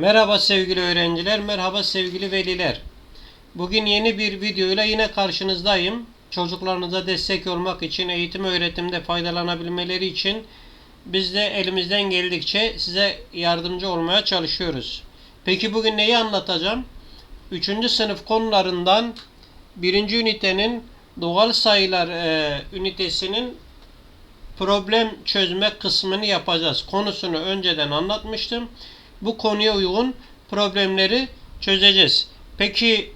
Merhaba sevgili öğrenciler, merhaba sevgili veliler. Bugün yeni bir videoyla yine karşınızdayım. Çocuklarınıza destek olmak için, eğitim öğretimde faydalanabilmeleri için biz de elimizden geldikçe size yardımcü olmaya çalışıyoruz. Peki bugün neyi anlatacağım? 3. sınıf konularından 1. ünitenin doğal sayılar e, ünitesinin problem çözme kısmını yapacağız. Konusunu önceden anlatmıştım. Bu konuya uygun problemleri çözeceğiz. Peki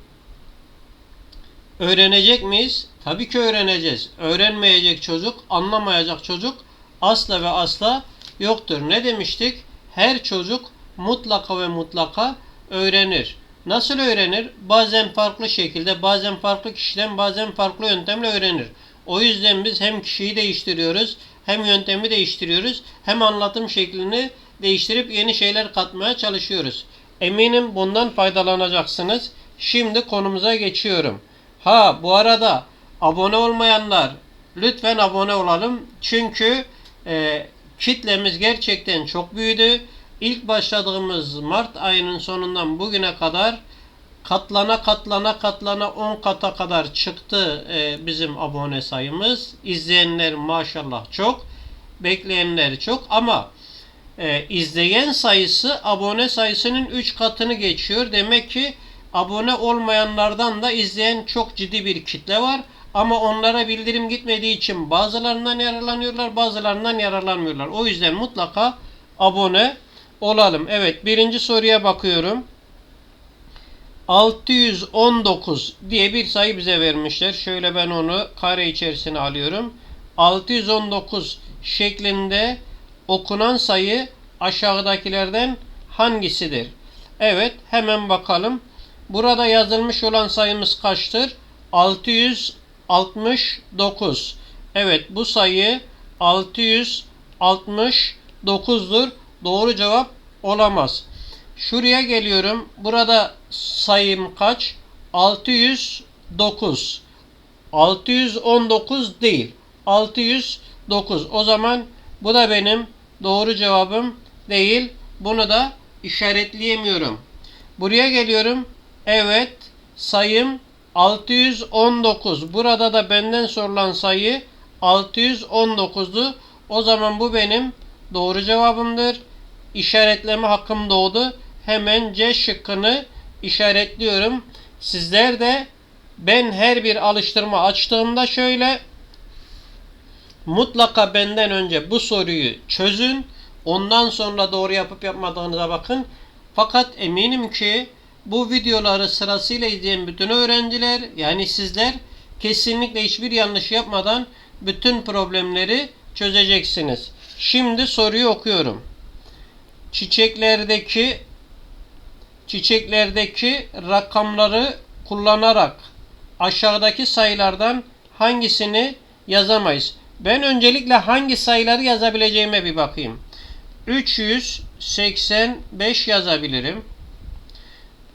öğrenecek miyiz? Tabii ki öğreneceğiz. Öğrenmeyecek çocuk, anlamayacak çocuk asla ve asla yoktur. Ne demiştik? Her çocuk mutlaka ve mutlaka öğrenir. Nasıl öğrenir? Bazen farklı şekilde, bazen farklı kişiden, bazen farklı yöntemle öğrenir. O yüzden biz hem kişiyi değiştiriyoruz, hem yöntemi değiştiriyoruz, hem anlatım şeklini değiştirip yeni şeyler katmaya çalışıyoruz. Eminim bundan faydalanacaksınız. Şimdi konumuza geçiyorum. Ha bu arada abone olmayanlar lütfen abone olalım. Çünkü e, kitlemiz gerçekten çok büyüdü. İlk başladığımız Mart ayının sonundan bugüne kadar katlana katlana katlana 10 kata kadar çıktı e, bizim abone sayımız. İzleyenler maşallah çok, bekleyenler çok ama e, izleyen sayısı abone sayısının 3 katını geçiyor. Demek ki abone olmayanlardan da izleyen çok ciddi bir kitle var. Ama onlara bildirim gitmediği için bazılarından yararlanıyorlar, bazılarından yararlanmıyorlar. O yüzden mutlaka abone olalım. Evet, birinci soruya bakıyorum. 619 diye bir sayı bize vermişler. Şöyle ben onu kare içerisine alıyorum. 619 şeklinde okunan sayı aşağıdakilerden hangisidir? Evet hemen bakalım. Burada yazılmış olan sayımız kaçtır? 669. Evet bu sayı 669'dur. Doğru cevap olamaz. Şuraya geliyorum. Burada sayım kaç? 609. 619 değil. 609. O zaman bu da benim doğru cevabım değil. Bunu da işaretleyemiyorum. Buraya geliyorum. Evet. Sayım 619. Burada da benden sorulan sayı 619'du. O zaman bu benim doğru cevabımdır. İşaretleme hakkım doğdu. Hemen C şıkkını işaretliyorum. Sizler de ben her bir alıştırma açtığımda şöyle mutlaka benden önce bu soruyu çözün. Ondan sonra doğru yapıp yapmadığınıza bakın. Fakat eminim ki bu videoları sırasıyla izleyen bütün öğrenciler yani sizler kesinlikle hiçbir yanlış yapmadan bütün problemleri çözeceksiniz. Şimdi soruyu okuyorum. Çiçeklerdeki çiçeklerdeki rakamları kullanarak aşağıdaki sayılardan hangisini yazamayız? Ben öncelikle hangi sayıları yazabileceğime bir bakayım. 385 yazabilirim.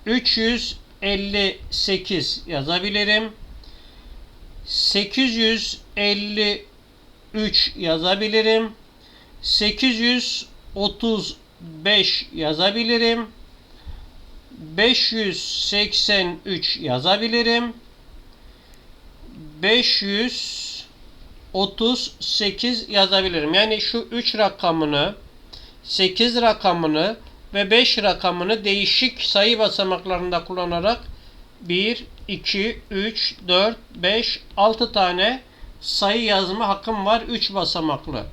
358 yazabilirim. 853 yazabilirim. 835 yazabilirim. 583 yazabilirim. 538 yazabilirim. Yani şu 3 rakamını 8 rakamını ve 5 rakamını değişik sayı basamaklarında kullanarak 1, 2, 3, 4, 5, 6 tane sayı yazma hakkım var 3 basamaklı.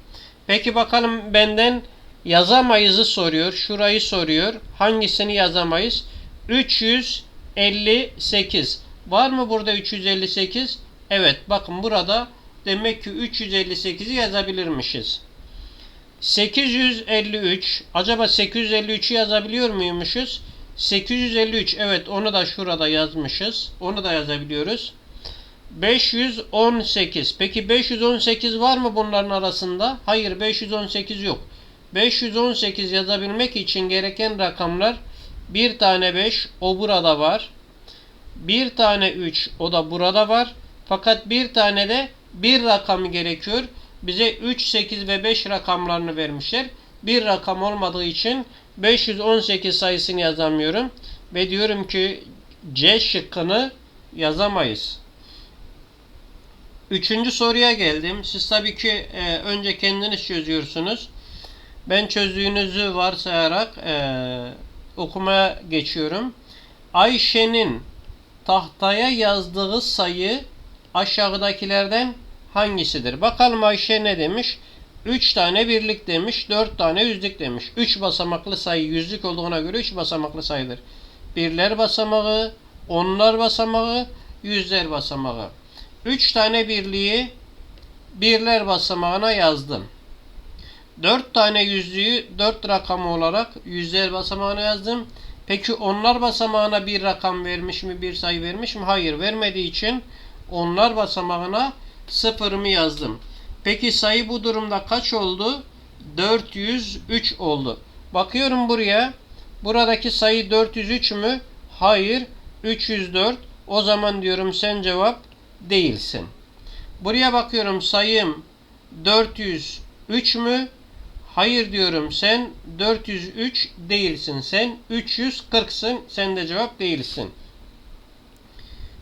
Peki bakalım benden yazamayızı soruyor. Şurayı soruyor. Hangisini yazamayız? 358. Var mı burada 358? Evet bakın burada demek ki 358'i yazabilirmişiz. 853. Acaba 853'ü yazabiliyor muymuşuz? 853. Evet onu da şurada yazmışız. Onu da yazabiliyoruz. 518. Peki 518 var mı bunların arasında? Hayır 518 yok. 518 yazabilmek için gereken rakamlar bir tane 5 o burada var. Bir tane 3 o da burada var. Fakat bir tane de bir rakamı gerekiyor. Bize 3, 8 ve 5 rakamlarını vermişler. Bir rakam olmadığı için 518 sayısını yazamıyorum. Ve diyorum ki C şıkkını yazamayız. Üçüncü soruya geldim. Siz tabii ki e, önce kendiniz çözüyorsunuz. Ben çözdüğünüzü varsayarak e, okumaya geçiyorum. Ayşe'nin tahtaya yazdığı sayı aşağıdakilerden hangisidir? Bakalım Ayşe ne demiş? 3 tane birlik demiş, 4 tane yüzlük demiş. 3 basamaklı sayı yüzlük olduğuna göre 3 basamaklı sayıdır. Birler basamağı, onlar basamağı, yüzler basamağı. 3 tane birliği birler basamağına yazdım. 4 tane yüzlüğü 4 rakamı olarak yüzler basamağına yazdım. Peki onlar basamağına bir rakam vermiş mi, bir sayı vermiş mi? Hayır, vermediği için onlar basamağına sıfırımı yazdım. Peki sayı bu durumda kaç oldu? 403 oldu. Bakıyorum buraya. Buradaki sayı 403 mü? Hayır, 304. O zaman diyorum sen cevap değilsin. Buraya bakıyorum sayım 403 mü? Hayır diyorum sen 403 değilsin. Sen 340'sın. Sen de cevap değilsin.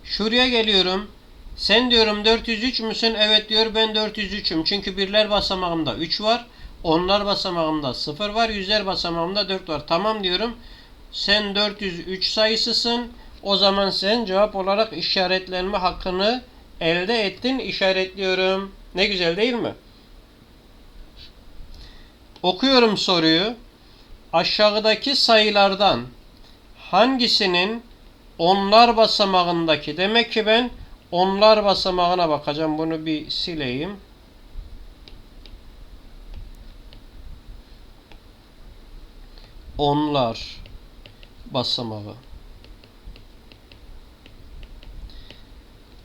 Şuraya geliyorum. Sen diyorum 403 müsün? Evet diyor ben 403'üm. Çünkü birler basamağımda 3 var. Onlar basamağımda 0 var. Yüzler basamağımda 4 var. Tamam diyorum. Sen 403 sayısısın. O zaman sen cevap olarak işaretlenme hakkını elde ettin. İşaretliyorum. Ne güzel değil mi? Okuyorum soruyu. Aşağıdaki sayılardan hangisinin onlar basamağındaki demek ki ben onlar basamağına bakacağım. Bunu bir sileyim. Onlar basamağı.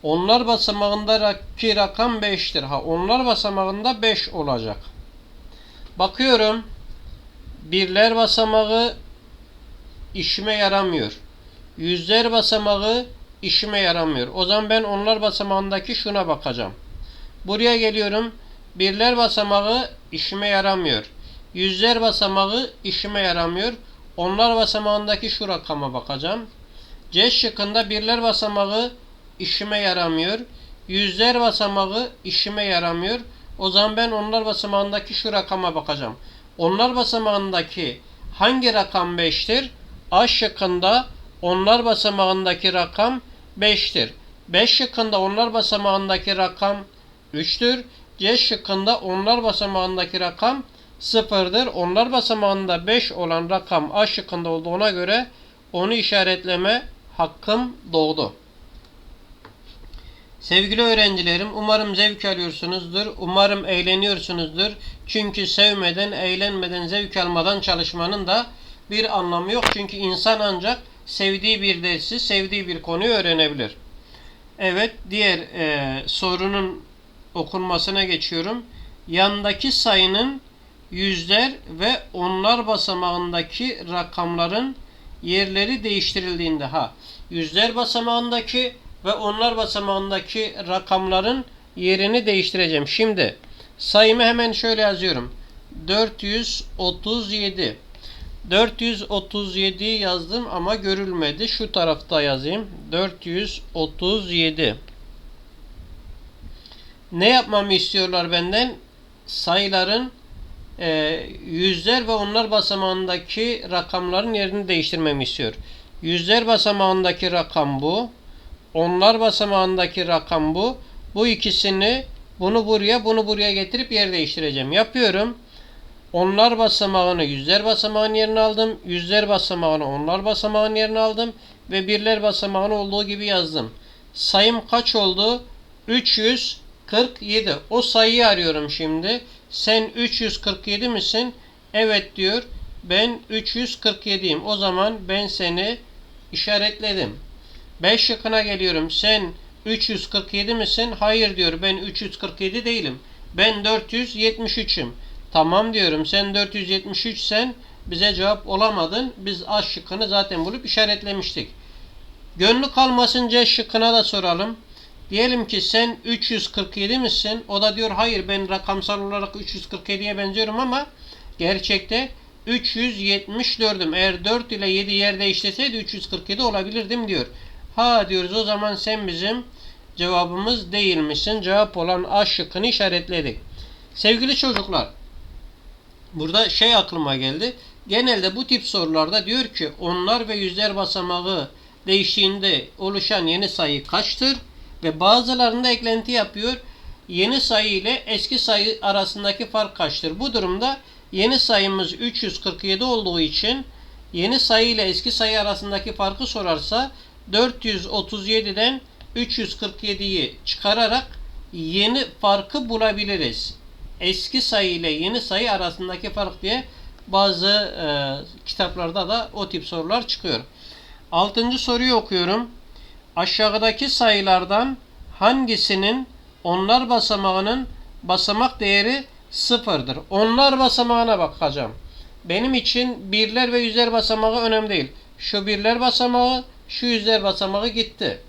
Onlar basamağındaki rakam 5'tir. Ha onlar basamağında 5 olacak. Bakıyorum. Birler basamağı işime yaramıyor. Yüzler basamağı işime yaramıyor. O zaman ben onlar basamağındaki şuna bakacağım. Buraya geliyorum. Birler basamağı işime yaramıyor. Yüzler basamağı işime yaramıyor. Onlar basamağındaki şu rakama bakacağım. C şıkkında birler basamağı işime yaramıyor. Yüzler basamağı işime yaramıyor. O zaman ben onlar basamağındaki şu rakama bakacağım. Onlar basamağındaki hangi rakam 5'tir? A şıkkında onlar basamağındaki rakam 5'tir. 5 şıkkında onlar basamağındaki rakam 3'tür. C şıkkında onlar basamağındaki rakam 0'dır. Onlar basamağında 5 olan rakam A şıkkında olduğuna göre onu işaretleme hakkım doğdu. Sevgili öğrencilerim, umarım zevk alıyorsunuzdur. Umarım eğleniyorsunuzdur. Çünkü sevmeden, eğlenmeden, zevk almadan çalışmanın da bir anlamı yok. Çünkü insan ancak sevdiği bir dersi, sevdiği bir konuyu öğrenebilir. Evet, diğer e, sorunun okunmasına geçiyorum. Yandaki sayının yüzler ve onlar basamağındaki rakamların yerleri değiştirildiğinde ha yüzler basamağındaki ve onlar basamağındaki rakamların yerini değiştireceğim. Şimdi sayımı hemen şöyle yazıyorum. 437 437 yazdım ama görülmedi. Şu tarafta yazayım. 437 Ne yapmamı istiyorlar benden? Sayıların e, yüzler ve onlar basamağındaki rakamların yerini değiştirmemi istiyor. Yüzler basamağındaki rakam bu. Onlar basamağındaki rakam bu. Bu ikisini bunu buraya bunu buraya getirip yer değiştireceğim. Yapıyorum. Onlar basamağını yüzler basamağının yerine aldım. Yüzler basamağını onlar basamağının yerine aldım. Ve birler basamağını olduğu gibi yazdım. Sayım kaç oldu? 347. O sayıyı arıyorum şimdi. Sen 347 misin? Evet diyor. Ben 347'yim. O zaman ben seni işaretledim. 5 şıkkına geliyorum. Sen 347 misin? Hayır diyor. Ben 347 değilim. Ben 473'üm. Tamam diyorum. Sen 473 sen bize cevap olamadın. Biz A şıkkını zaten bulup işaretlemiştik. Gönlü kalmasın C şıkkına da soralım. Diyelim ki sen 347 misin? O da diyor hayır ben rakamsal olarak 347'ye benziyorum ama gerçekte 374'üm. Eğer 4 ile 7 yer değiştirseydi 347 olabilirdim diyor. Ha diyoruz o zaman sen bizim cevabımız değilmişsin. Cevap olan A şıkkını işaretledik. Sevgili çocuklar burada şey aklıma geldi. Genelde bu tip sorularda diyor ki onlar ve yüzler basamağı değiştiğinde oluşan yeni sayı kaçtır? Ve bazılarında eklenti yapıyor. Yeni sayı ile eski sayı arasındaki fark kaçtır? Bu durumda yeni sayımız 347 olduğu için yeni sayı ile eski sayı arasındaki farkı sorarsa 437'den 347'yi çıkararak yeni farkı bulabiliriz. Eski sayı ile yeni sayı arasındaki fark diye bazı e, kitaplarda da o tip sorular çıkıyor. Altıncı soruyu okuyorum. Aşağıdaki sayılardan hangisinin onlar basamağının basamak değeri sıfırdır? Onlar basamağına bakacağım. Benim için birler ve yüzler basamağı önemli değil. Şu birler basamağı, şu yüzler basamağı gitti.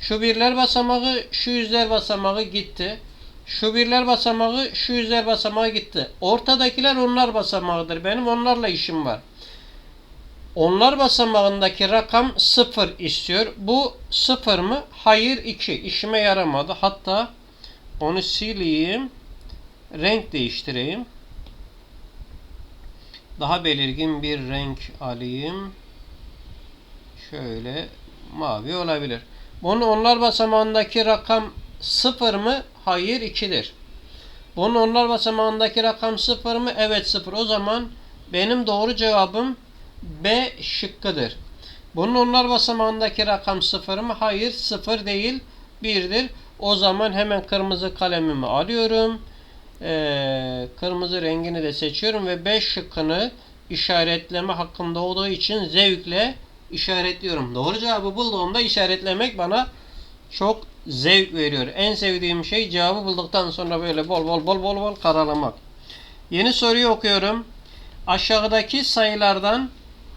Şu birler basamağı, şu yüzler basamağı gitti. Şu birler basamağı, şu yüzler basamağı gitti. Ortadakiler onlar basamağıdır. Benim onlarla işim var. Onlar basamağındaki rakam 0 istiyor. Bu 0 mı? Hayır 2. İşime yaramadı. Hatta onu sileyim. Renk değiştireyim. Daha belirgin bir renk alayım. Şöyle mavi olabilir. Bunun onlar basamağındaki rakam 0 mı? Hayır 2'dir. Bunun onlar basamağındaki rakam 0 mı? Evet 0. O zaman benim doğru cevabım B şıkkıdır. Bunun onlar basamağındaki rakam 0 mı? Hayır 0 değil 1'dir. O zaman hemen kırmızı kalemimi alıyorum. Ee, kırmızı rengini de seçiyorum ve 5 şıkkını işaretleme hakkında olduğu için zevkle işaretliyorum. Doğru cevabı bulduğumda işaretlemek bana çok zevk veriyor. En sevdiğim şey cevabı bulduktan sonra böyle bol bol bol bol bol karalamak. Yeni soruyu okuyorum. Aşağıdaki sayılardan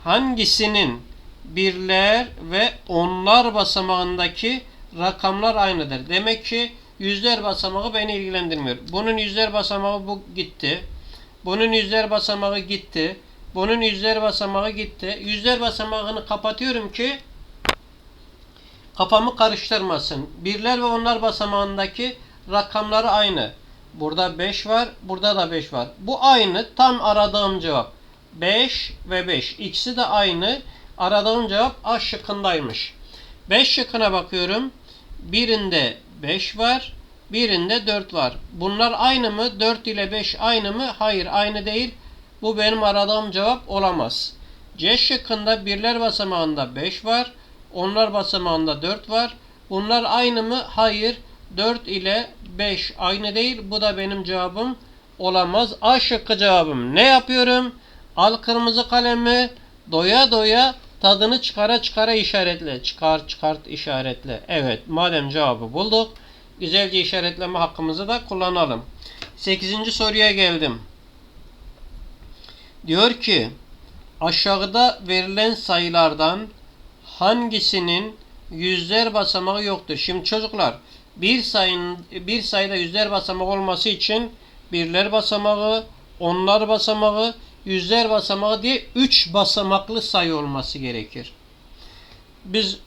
hangisinin birler ve onlar basamağındaki rakamlar aynıdır? Demek ki yüzler basamağı beni ilgilendirmiyor. Bunun yüzler basamağı bu gitti. Bunun yüzler basamağı gitti. Bunun yüzler basamağı gitti. Yüzler basamağını kapatıyorum ki kafamı karıştırmasın. Birler ve onlar basamağındaki rakamları aynı. Burada 5 var, burada da 5 var. Bu aynı. Tam aradığım cevap. 5 ve 5. İkisi de aynı. Aradığım cevap A şıkkındaymış. 5 şıkkına bakıyorum. Birinde 5 var. Birinde 4 var. Bunlar aynı mı? 4 ile 5 aynı mı? Hayır aynı değil. Bu benim aradığım cevap olamaz. C şıkkında birler basamağında 5 var. Onlar basamağında 4 var. Bunlar aynı mı? Hayır. 4 ile 5 aynı değil. Bu da benim cevabım olamaz. A şıkkı cevabım. Ne yapıyorum? Al kırmızı kalemi doya doya tadını çıkara çıkara işaretle. Çıkar çıkart işaretle. Evet madem cevabı bulduk. Güzelce işaretleme hakkımızı da kullanalım. 8. soruya geldim. Diyor ki aşağıda verilen sayılardan hangisinin yüzler basamağı yoktur? Şimdi çocuklar bir sayının bir sayıda yüzler basamağı olması için birler basamağı, onlar basamağı, yüzler basamağı diye 3 basamaklı sayı olması gerekir. Biz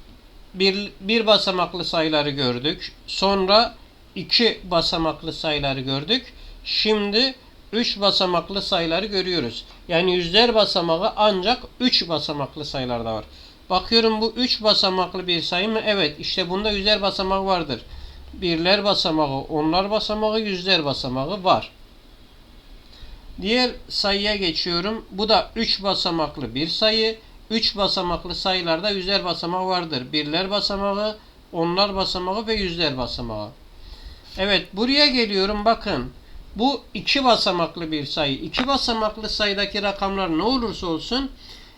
bir, bir basamaklı sayıları gördük. Sonra iki basamaklı sayıları gördük. Şimdi 3 basamaklı sayıları görüyoruz. Yani yüzler basamağı ancak 3 basamaklı sayılarda var. Bakıyorum bu 3 basamaklı bir sayı mı? Evet işte bunda yüzler basamağı vardır. Birler basamağı, onlar basamağı, yüzler basamağı var. Diğer sayıya geçiyorum. Bu da 3 basamaklı bir sayı. 3 basamaklı sayılarda yüzler basamağı vardır. Birler basamağı, onlar basamağı ve yüzler basamağı. Evet buraya geliyorum bakın. Bu iki basamaklı bir sayı. İki basamaklı sayıdaki rakamlar ne olursa olsun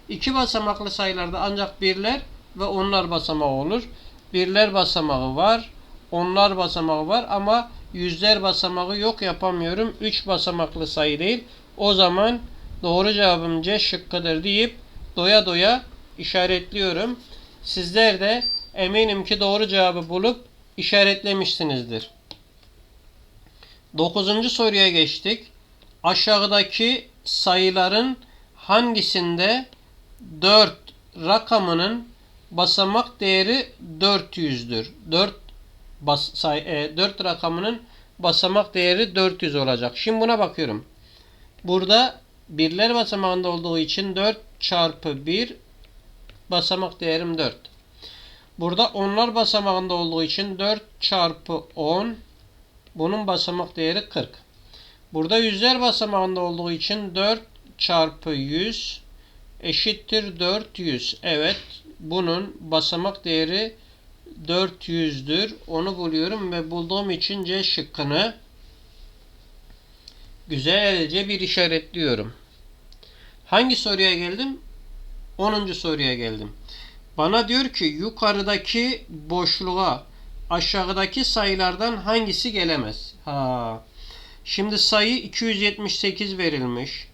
iki basamaklı sayılarda ancak birler ve onlar basamağı olur. Birler basamağı var, onlar basamağı var ama yüzler basamağı yok yapamıyorum. Üç basamaklı sayı değil. O zaman doğru cevabım C şıkkıdır deyip doya doya işaretliyorum. Sizler de eminim ki doğru cevabı bulup işaretlemişsinizdir. Dokuzuncu soruya geçtik. Aşağıdaki sayıların hangisinde 4 rakamının basamak değeri 400'dür? 4 bas, say, e, 4 rakamının basamak değeri 400 olacak. Şimdi buna bakıyorum. Burada birler basamağında olduğu için 4 çarpı 1 basamak değerim 4. Burada onlar basamağında olduğu için 4 çarpı 10 bunun basamak değeri 40. Burada yüzler basamağında olduğu için 4 çarpı 100 eşittir 400. Evet bunun basamak değeri 400'dür. Onu buluyorum ve bulduğum için C şıkkını güzelce bir işaretliyorum. Hangi soruya geldim? 10. soruya geldim. Bana diyor ki yukarıdaki boşluğa aşağıdaki sayılardan hangisi gelemez? Ha. Şimdi sayı 278 verilmiş.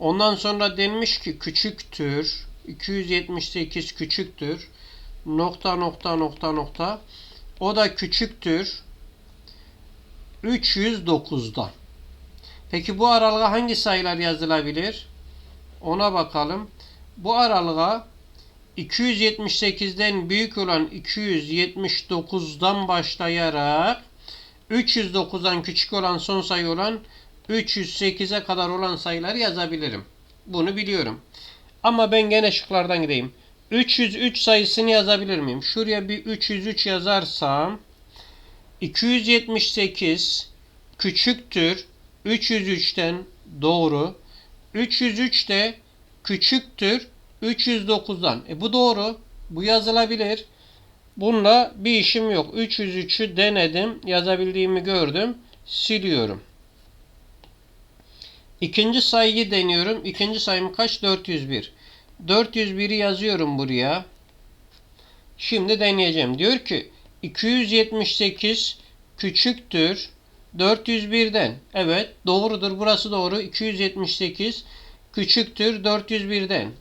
Ondan sonra denmiş ki küçüktür. 278 küçüktür. Nokta nokta nokta nokta. O da küçüktür. 309'dan. Peki bu aralığa hangi sayılar yazılabilir? Ona bakalım. Bu aralığa 278'den büyük olan 279'dan başlayarak 309'dan küçük olan son sayı olan 308'e kadar olan sayıları yazabilirim. Bunu biliyorum. Ama ben gene şıklardan gideyim. 303 sayısını yazabilir miyim? Şuraya bir 303 yazarsam 278 küçüktür 303'ten doğru. 303 de küçüktür 309'dan. E bu doğru. Bu yazılabilir. Bununla bir işim yok. 303'ü denedim. Yazabildiğimi gördüm. Siliyorum. İkinci sayıyı deniyorum. İkinci sayım kaç? 401. 401'i yazıyorum buraya. Şimdi deneyeceğim. Diyor ki 278 küçüktür 401'den. Evet doğrudur. Burası doğru. 278 küçüktür 401'den.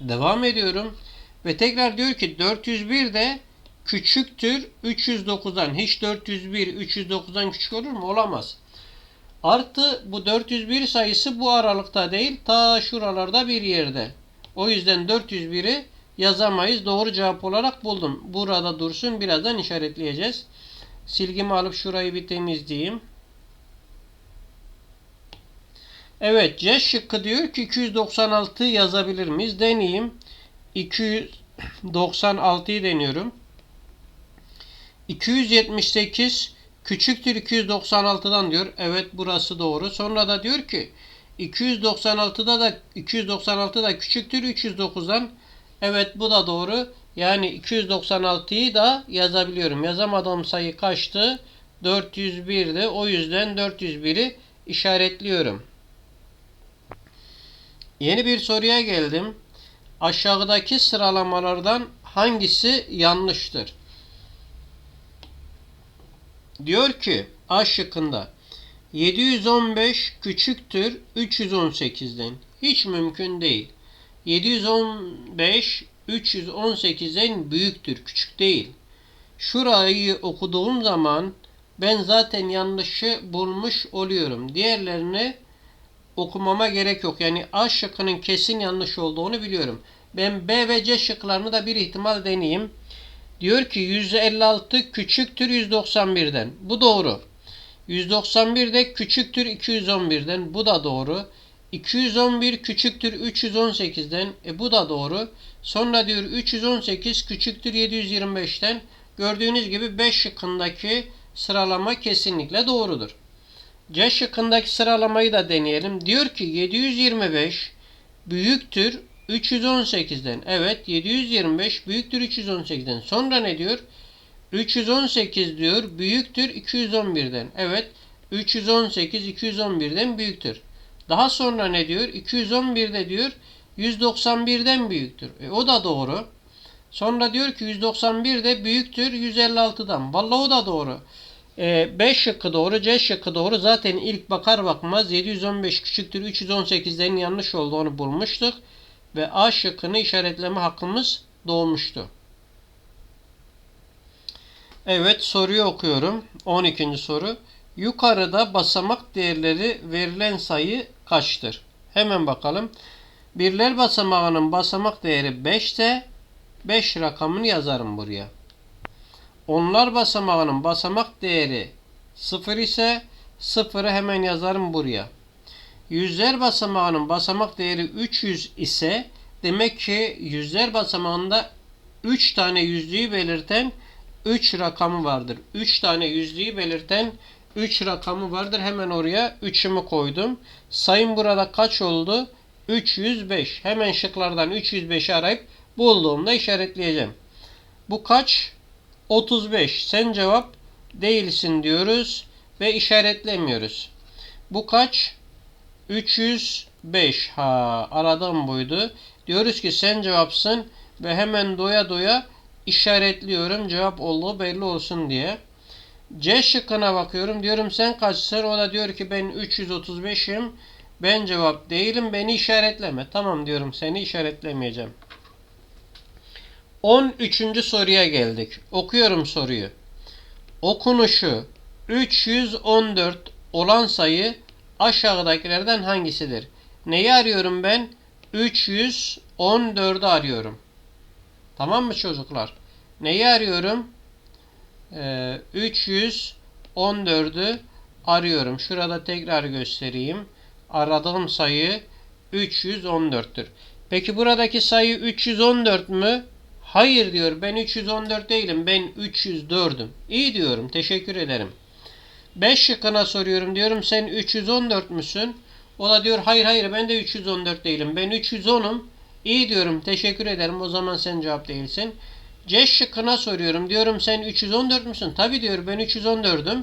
Devam ediyorum. Ve tekrar diyor ki 401 de küçüktür 309'dan. Hiç 401 309'dan küçük olur mu? Olamaz. Artı bu 401 sayısı bu aralıkta değil ta şuralarda bir yerde. O yüzden 401'i yazamayız. Doğru cevap olarak buldum. Burada dursun. Birazdan işaretleyeceğiz. Silgimi alıp şurayı bir temizleyeyim. Evet C şıkkı diyor ki 296 yazabilir miyiz? Deneyeyim. 296'yı deniyorum. 278 küçüktür 296'dan diyor. Evet burası doğru. Sonra da diyor ki 296'da da 296 da küçüktür 309'dan. Evet bu da doğru. Yani 296'yı da yazabiliyorum. Yazamadığım sayı kaçtı? 401'di. O yüzden 401'i işaretliyorum. Yeni bir soruya geldim. Aşağıdaki sıralamalardan hangisi yanlıştır? Diyor ki A şıkkında 715 küçüktür 318'den. Hiç mümkün değil. 715 318'den büyüktür, küçük değil. Şurayı okuduğum zaman ben zaten yanlışı bulmuş oluyorum. Diğerlerini okumama gerek yok. Yani A şıkkının kesin yanlış olduğunu biliyorum. Ben B ve C şıklarını da bir ihtimal deneyeyim. Diyor ki 156 küçüktür 191'den. Bu doğru. 191 de küçüktür 211'den. Bu da doğru. 211 küçüktür 318'den. E bu da doğru. Sonra diyor 318 küçüktür 725'ten. Gördüğünüz gibi 5 şıkkındaki sıralama kesinlikle doğrudur. C şıkkındaki sıralamayı da deneyelim. Diyor ki 725 büyüktür 318'den. Evet 725 büyüktür 318'den. Sonra ne diyor? 318 diyor büyüktür 211'den. Evet 318 211'den büyüktür. Daha sonra ne diyor? 211'de diyor 191'den büyüktür. E, o da doğru. Sonra diyor ki 191 de büyüktür 156'dan. Vallahi o da doğru. E, B şıkkı doğru, C şıkkı doğru. Zaten ilk bakar bakmaz 715 küçüktür 318'lerin yanlış olduğunu bulmuştuk. Ve A şıkkını işaretleme hakkımız doğmuştu. Evet soruyu okuyorum. 12. soru. Yukarıda basamak değerleri verilen sayı kaçtır? Hemen bakalım. Birler basamağının basamak değeri 5 ise 5 rakamını yazarım buraya. Onlar basamağının basamak değeri 0 ise 0'ı hemen yazarım buraya. Yüzler basamağının basamak değeri 300 ise demek ki yüzler basamağında 3 tane yüzlüğü belirten 3 rakamı vardır. 3 tane yüzlüğü belirten 3 rakamı vardır. Hemen oraya 3'ümü koydum. Sayım burada kaç oldu? 305. Hemen şıklardan 305'i arayıp bulduğumda işaretleyeceğim. Bu kaç? 35. Sen cevap değilsin diyoruz ve işaretlemiyoruz. Bu kaç? 305. Ha aradığım buydu. Diyoruz ki sen cevapsın ve hemen doya doya işaretliyorum. Cevap olduğu belli olsun diye. C şıkkına bakıyorum. Diyorum sen kaçsın? O da diyor ki ben 335'im. Ben cevap değilim. Beni işaretleme. Tamam diyorum seni işaretlemeyeceğim. 13. soruya geldik. Okuyorum soruyu. Okunuşu 314 olan sayı aşağıdakilerden hangisidir? Neyi arıyorum ben? 314'ü arıyorum. Tamam mı çocuklar? Neyi arıyorum? Ee, 314'ü arıyorum. Şurada tekrar göstereyim. Aradığım sayı 314'tür. Peki buradaki sayı 314 mü? Hayır diyor. Ben 314 değilim. Ben 304'üm. İyi diyorum. Teşekkür ederim. 5 şıkkına soruyorum. Diyorum sen 314 müsün? O da diyor hayır hayır ben de 314 değilim. Ben 310'um. İyi diyorum. Teşekkür ederim. O zaman sen cevap değilsin. C şıkkına soruyorum. Diyorum sen 314 müsün? Tabi diyor ben 314'üm.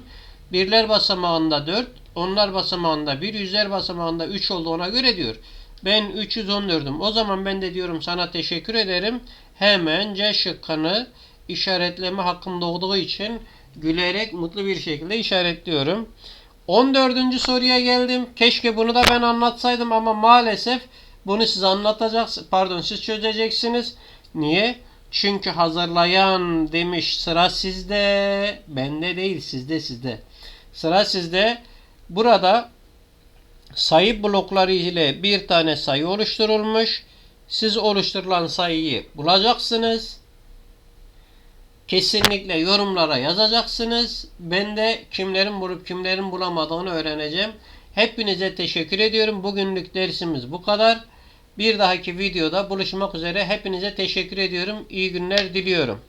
Birler basamağında 4, onlar basamağında 1, yüzler basamağında 3 oldu ona göre diyor. Ben 314'üm. O zaman ben de diyorum sana teşekkür ederim. Hemen C şıkkını işaretleme hakkım doğduğu için gülerek mutlu bir şekilde işaretliyorum. 14. soruya geldim. Keşke bunu da ben anlatsaydım ama maalesef bunu siz anlatacaksınız. Pardon siz çözeceksiniz. Niye? Çünkü hazırlayan demiş sıra sizde. Bende değil sizde sizde. Sıra sizde. Burada sayı blokları ile bir tane sayı oluşturulmuş. Siz oluşturulan sayıyı bulacaksınız. Kesinlikle yorumlara yazacaksınız. Ben de kimlerin bulup kimlerin bulamadığını öğreneceğim. Hepinize teşekkür ediyorum. Bugünlük dersimiz bu kadar. Bir dahaki videoda buluşmak üzere. Hepinize teşekkür ediyorum. İyi günler diliyorum.